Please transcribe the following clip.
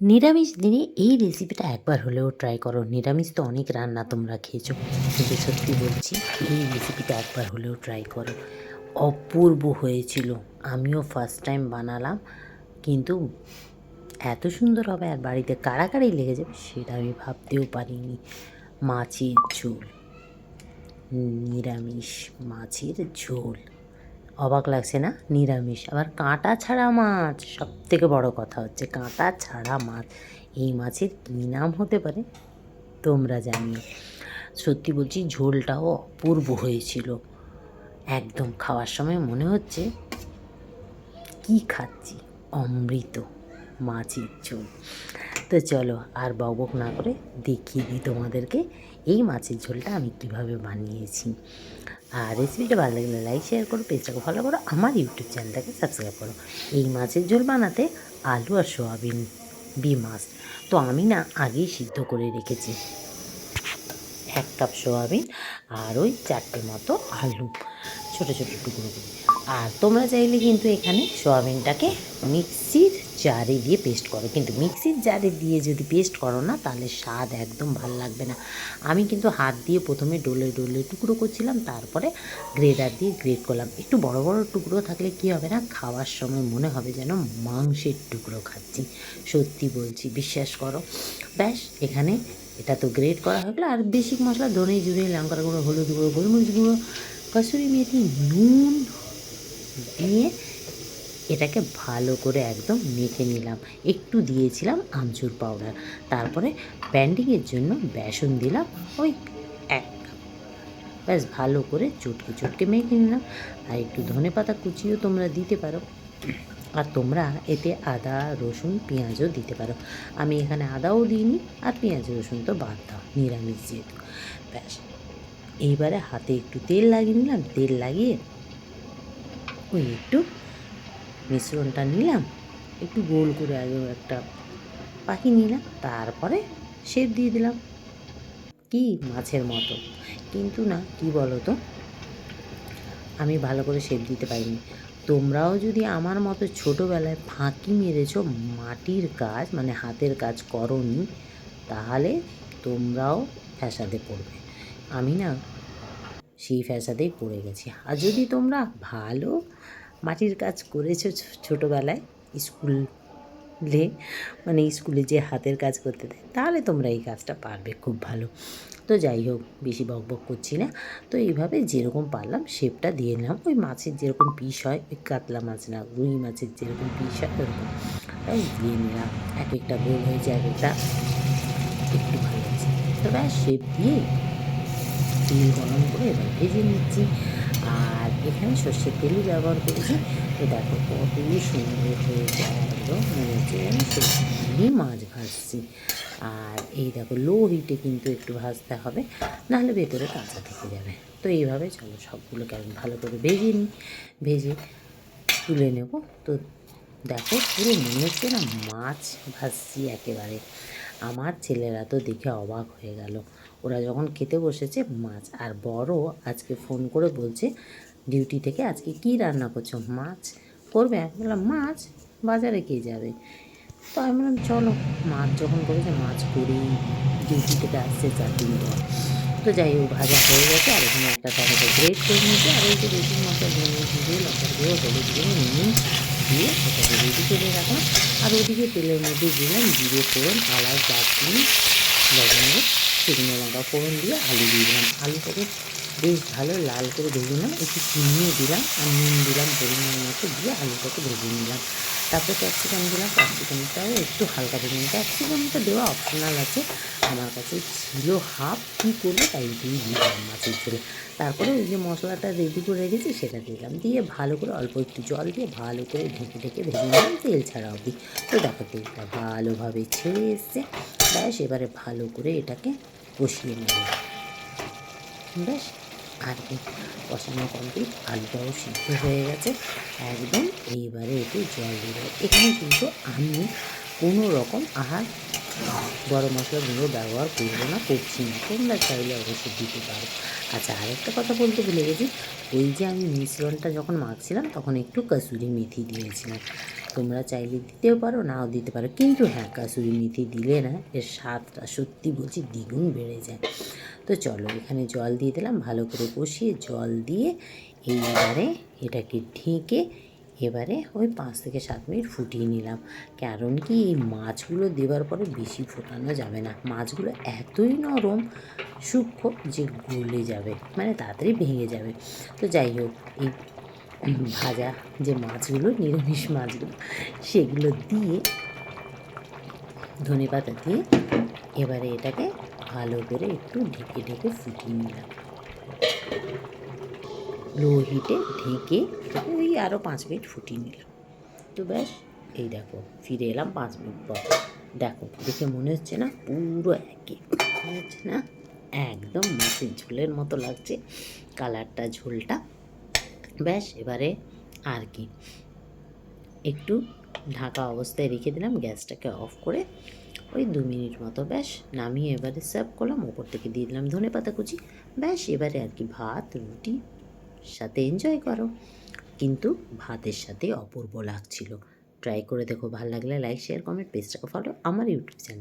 নিরামিষ দিনে এই রেসিপিটা একবার হলেও ট্রাই করো। নিরামিষ তো অনেক রান্না তোমরা খেয়েছো। কিন্তু সত্যি বলছি, এই রেসিপিটা একবার হলেও ট্রাই করো। অপূর্ব হয়েছিল। আমিও ফার্স্ট টাইম বানালাম, কিন্তু এত সুন্দর হবে আর বাড়িতে কাড়াকাড়ি লেগে যাবে সেটা আমি ভাবতেও পারিনি। মাছের ঝোল। নিরামিষ মাছের ঝোল। অবাক লাগছে না? নিরামিষ। আবার কাঁটা ছাড়া মাছ সব থেকে বড় কথা হচ্ছে কাঁটা ছাড়া মাছ। এই মাছের কী নাম হতে পারে? তোমরা জানিও। সত্যি বলছি, ঝোলটাও অপূর্ব হয়েছিল। একদম খাওয়ার সময় মনে হচ্ছে কি খাচ্ছি? অমৃত মাছের ঝোল। তো চলো, আর বকবক না করে দেখিয়ে দিই তোমাদেরকে এই মাছের ঝোলটা আমি কীভাবে বানিয়েছি। আর রেসিপিটা ভালো লাগলে লাইক শেয়ার করো, পেজটাকে ফলো করো, আমার ইউটিউব চ্যানেলটাকে সাবস্ক্রাইব করো। এই মাছের ঝোল বানাতে আলু আর সোয়াবিন বি মাছ। তো আমি না আগেই সিদ্ধ করে রেখেছি। এক কাপ সোয়াবিন আর ওই চারটে মতো আলু, ছোটো ছোটো টুকরো করে। আর তোমরা চাইলে কিন্তু এখানে সোয়াবিনটাকে মিক্সির জারে দিয়ে পেস্ট করো। কিন্তু মিক্সির জারে দিয়ে যদি পেস্ট করো না, তাহলে স্বাদ একদম ভালো লাগবে না। আমি কিন্তু হাত দিয়ে প্রথমে ডলে ডলে টুকরো করছিলাম, তারপরে গ্রেডার দিয়ে গ্রেড করলাম। একটু বড় বড় টুকরো থাকলে কি হবে না, খাওয়ার সময় মনে হবে যেন মাংসের টুকরো খাচ্ছি। সত্যি বলছি, বিশ্বাস করো। ব্যাস, এখানে এটা তো গ্রেড করা হয়ে গেলো। আর বেসিক মশলা ধনে জুড়ে, লঙ্কার গুঁড়ো, হলুদ গুঁড়ো, গোলমরিচ গুঁড়ো, কসুরি মেথি, নুন দিয়ে এটাকে ভালো করে একদম মেখে নিলাম। একটু দিয়েছিলাম আমচুর পাউডার তারপরে ব্যান্ডিংয়ের জন্য বেসন দিলাম ওই এক ব্যাস, ভালো করে চটকে চটকে মেখে নিলাম। আর একটু ধনে পাতা কুচিও তোমরা দিতে পারো। আর তোমরা এতে আদা, রসুন, পেঁয়াজও দিতে পারো। আমি এখানে আদাও দিইনি আর পেঁয়াজ, রসুন তো বাদ দাও, নিরামিষ যেহেতু। ব্যাস, এইবারে হাতে একটু তেল লাগিয়ে নিলাম। তেল লাগিয়ে ওই একটু মিশ্রণটা নিলাম, একটু গোল করে আগে একটা পাখি নিলাম, তারপরে শেপ দিয়ে দিলাম। কি মাছের মতো। কিন্তু না, কি বলো তো আমি ভালো করে শেপ দিতে পারিনি। তোমরাও যদি আমার মতো ছোটোবেলায় ফাঁকি মেরেছো, মাটির কাজ মানে হাতের কাজ করনি, তাহলে তোমরাও ফ্যাসাদে পড়বে। আমি না সেই ফ্যাসাদেই পড়ে গেছি। আর যদি তোমরা ভালো মাটির কাজ করেছ ছোটোবেলায় স্কুলে মানে স্কুলে যে হাতের কাজ করতে দেয়, তাহলে তোমরা এই কাজটা পারবে খুব ভালো। তো যাই হোক, বেশি বক বক করছি না। তো এইভাবে যেরকম পারলাম শেপটা দিয়ে নিলাম। ওই মাছের যেরকম পিস হয়, ওই কাতলা মাছ না, রুই মাছের যেরকম পিস হয়, ওরকম। তাই দিয়ে নিলাম। এক একটা গোল হয়েছে এক একটা একটু ভালো হয়েছে। তো ব্যাস, শেপ দিয়ে তেল গরম করে এবার ভেজে নিচ্ছি। আর এখানে সর্ষের তেলই ব্যবহার করেছি। তো দেখো কত সুন্দর হয়েছে। একদম মনে হচ্ছে মাছ ভাজছি। আর এই দেখো লো হিটে কিন্তু একটু ভাজতে হবে, নাহলে ভেতরে কাঁচা থেকে যাবে। তো এইভাবে চলো, সবগুলোকে আমি ভালো করে ভেজে নিই। ভেজে তুলে নেব। তো দেখো, পুরো মনে হচ্ছে না মাছ ভাজছি একেবারে। আমার ছেলেরা তো দেখে অবাক হয়ে গেল। ওরা যখন খেতে বসেছে, মাছ আর বড় আজকে ফোন করে বলছে ডিউটি থেকে আজকে কি রান্না করছ? মাছ করবে? আমি বললাম, মাছ বাজারে কে যাবে? তো আমি বললাম, চলো। মাছ যখন করেছে, মাছ করেই ডিউটি থেকে আসছে চার দিন পর। তো যাই হোক, ভাজা হয়ে গেছে, আর এখানে একটা টমেটো গ্রেট করে নিয়েছি, আর ওই যে বেশি মশলা ধনে জিরে লঙ্কার গুঁড়ো, হলুদ গুঁড়ো নুন দিয়ে ওটাকে রেডি করে রাখলাম আর ওদিকে তেলের মধ্যে দিলাম জিরে ফোড়ন আলাদ দারচিনি, লবঙ্গ, শুকনো লঙ্কা ফোড়ন দিয়ে আলু দিয়ে দিলাম। আলুটাকে বেশ ভালো, লাল করে ভেজে নিলাম। একটু চিনিও দিলাম আর নুন দিলাম পরিমাণ মতো দিয়ে আলুটাকে ভেজে নিলাম। তারপরে ক্যাপসিকাম দিলাম। ক্যাপসিকামটাও একটু হালকা ভেজে নিলাম। ক্যাপসিকামটা দেওয়া অপশনাল আছে। আমার কাছে ছিল হাফ কী করব তাই দিয়ে দিলাম মাছের ঝোলে। তারপরে ওই যে মশলাটা রেডি করে রেখেছি সেটা দিলাম। দিয়ে ভালো করে অল্প একটু জল দিয়ে ভালো করে ঢেকে ঢেকে ভেজে নিলাম তেল ছাড়া অবধি। তো দেখো তেলটা ভালোভাবে ছেড়ে এসছে। ব্যাস, এবারে ভালো করে এটাকে কষিয়ে নিলাম। ব্যাস আর কি কষানো কমপ্লিট আলুটাও সিদ্ধ হয়ে গেছে। একদম এইবারে একটু জল দিয়ে দেবো। এখানে কিন্তু আমি কোনো রকম আহার গরম মশলা গুঁড়ো ব্যবহার করব না, করছি না। তোমরা চাইলে অবশ্যই দিতে পারো। আচ্ছা আরেকটা কথা বলতে ভুলে গেছি। ওই যে আমি মিশ্রণটা যখন মাখছিলাম, তখন একটু কাসুরি মেথি দিয়েছিলাম। তোমরা চাইলে দিতেও পারো, নাও দিতে পারো। কিন্তু হ্যাঁ কাসুরি মেথি দিলে না, এর স্বাদটা সত্যি বলছি দ্বিগুণ বেড়ে যায়। তো চলো এখানে জল দিয়ে দিলাম, ভালো করে কষিয়ে জল দিয়ে এইবারে এটাকে ঢেকে এবারে ওই পাঁচ থেকে সাত মিনিট ফুটিয়ে নিলাম। কারণ কি এই মাছগুলো দেওয়ার পরে বেশি ফোটানো যাবে না। মাছগুলো এতই নরম, সূক্ষ্ম যে গলে যাবে মানে তাড়াতাড়ি ভেঙে যাবে। তো যাই হোক, এই ভাজা যে মাছগুলো, নিরামিষ মাছগুলো, সেগুলো দিয়ে ধনে পাতা দিয়ে এবারে এটাকে ভালো করে একটু ঢেকে ঢেকে ফুটিয়ে নিলাম। লো হিটে ঢেকে ওই আরও পাঁচ মিনিট ফুটিয়ে নিলাম। তো ব্যাস, এই দেখো, ফিরে এলাম পাঁচ মিনিট পর। দেখো, দেখে মনে হচ্ছে না পুরো একই মনে হচ্ছে না একদম মাছের ঝোলের মতো লাগছে কালারটা, ঝোলটা। ব্যাস, এবারে আর কি, একটু ঢাকা অবস্থায় রেখে দিলাম, গ্যাসটাকে অফ করে ওই দু মিনিট মতো ব্যাস, নামিয়ে এবারে সার্ভ করলাম, ওপর থেকে দিয়ে দিলাম ধনে পাতা কুচি। ব্যাস, এবারে আর কি ভাত, রুটি, সাথে এনজয় করো। কিন্তু ভাতের সাথে অপূর্ব লাগছিল। ট্রাই করে দেখো, ভালো লাগলে লাইক শেয়ার কমেন্ট পেজটাকে ফলো আমার ইউটিউব চ্যানেল